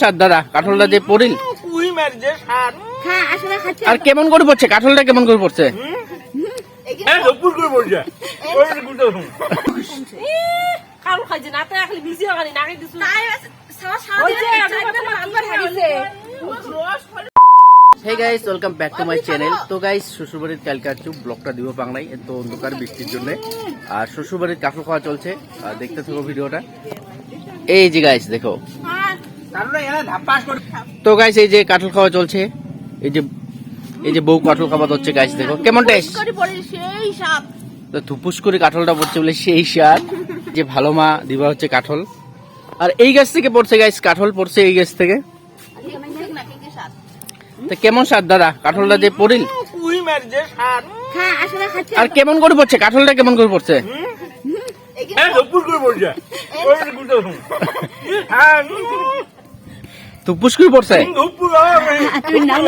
Sir দাদা কাঠলটা যে পড়িল। হ্যাঁ আসলে খাচ্ছে। আর কেমন করে পড়ছে? কাঠলটা কেমন করে পড়ছে? Hey guys welcome back to my channel তো গাইস শ্বশুরবাড়ির কালকে আছো ব্লগটা দিব বাংলায়। এত অন্ধকার বৃষ্টির জন্য। আর শ্বশুরবাড়ির কাঠল খাওয়া চলছে। আর দেখতে থাকো ভিডিওটা। এই যে গাইস দেখো। তো গাইস এই যে কাঠল খাওয়া চলছে এই যে এই যে বউ কাঠল খাওয়া হচ্ছে গাইস দেখো কেমন টেস্ট তো ধুপুস করে কাঠলটা পড়ছে বলে সেই স্বাদ যে ভালো মা দিবা হচ্ছে কাঠল। আর এই গাছ থেকে পড়ছে গাইস কাঠল পড়ছে এই গাছ থেকে। তো কেমন স্বাদ দাদা? কাঠলটা যে পড়িল? সার হ্যাঁ আসলে খাচ্ছে। আর কেমন করে পড়ছে? কাঠলটা কেমন করে পড়ছে? হ্যাঁ ধপুর করে পড়ছে। ওই গুটো ধুপুস করে পড়ছে?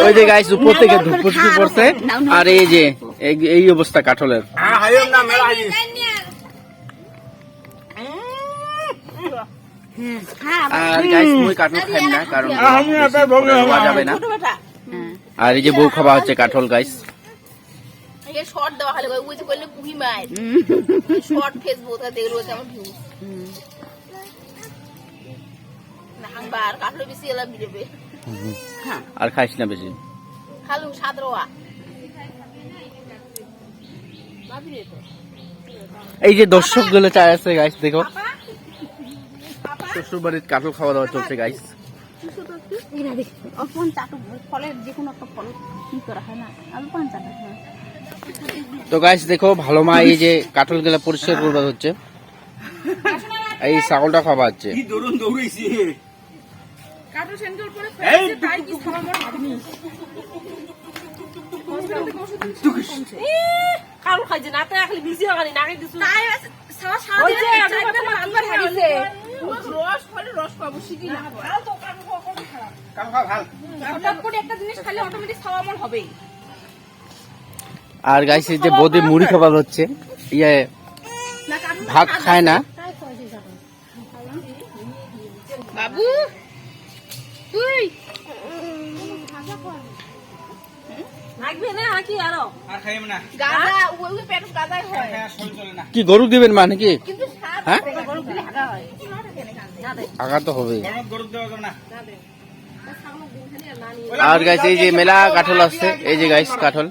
ওই যে গাইস উপর থেকে ধুপুস পড়ছে? আর এই যে, এই- অবস্থা কাঠলের। আর গাইস কাঠল খাই না, কারণ যাবে না। আর এই যে বউ খাওয়া হচ্ছে কাঠল গাইস শর্ট দেওয়া হলে ওই যে পুহি মায়ের শর্ট ফেসবুক দেখল কেমন ভিউ কাটলো বেশি আর খাইস না বেশি? খালু এই যে দর্শকগুলো চায় আছে গাইস দেখো। শ্বশুর বাড়ির কাঠল খাওয়া দাওয়া চলছে গাইস এরা দেখ অল্পন চাটু ফলের যে কোনো একটা ফল কি করা না অল্পন চাটু তো গাইস দেখো ভালো মা এই যে কাঠলগুলা পরিষ্কার করবা হচ্ছে। এই ছাগলটা খাওয়া হচ্ছে। কি দৌড়ন দৌড়াইছি। কাটো সেনকে উপরে এই ফেলেছে তাই কি মনে কারও খাইছে না তাই খালি বিজি হগানি নাকে দিছু তাই সারা সারা দিন হারিয়েছে রস ফলে রস পাবো শিখি না কাম খা ভালো হঠাৎ করে একটা জিনিস খালি অটোমেটিক খাওয়া মন হবেই আর গাইস এই যে বৌদি মুড়ি খাবার হচ্ছে ইয়ে ভাত খায় না বাবু তুই কি আর? খাইম ওই ওই পেট গাদাই হয়। হ্যাঁ সই চলে না। কি গরু দিবেন মা নাকি? হ্যাঁ? হাগা হয়। আগা তো হবে আর গাছ এই যে মেলা কাঠল আসছে এই যে গাছ কাঠল।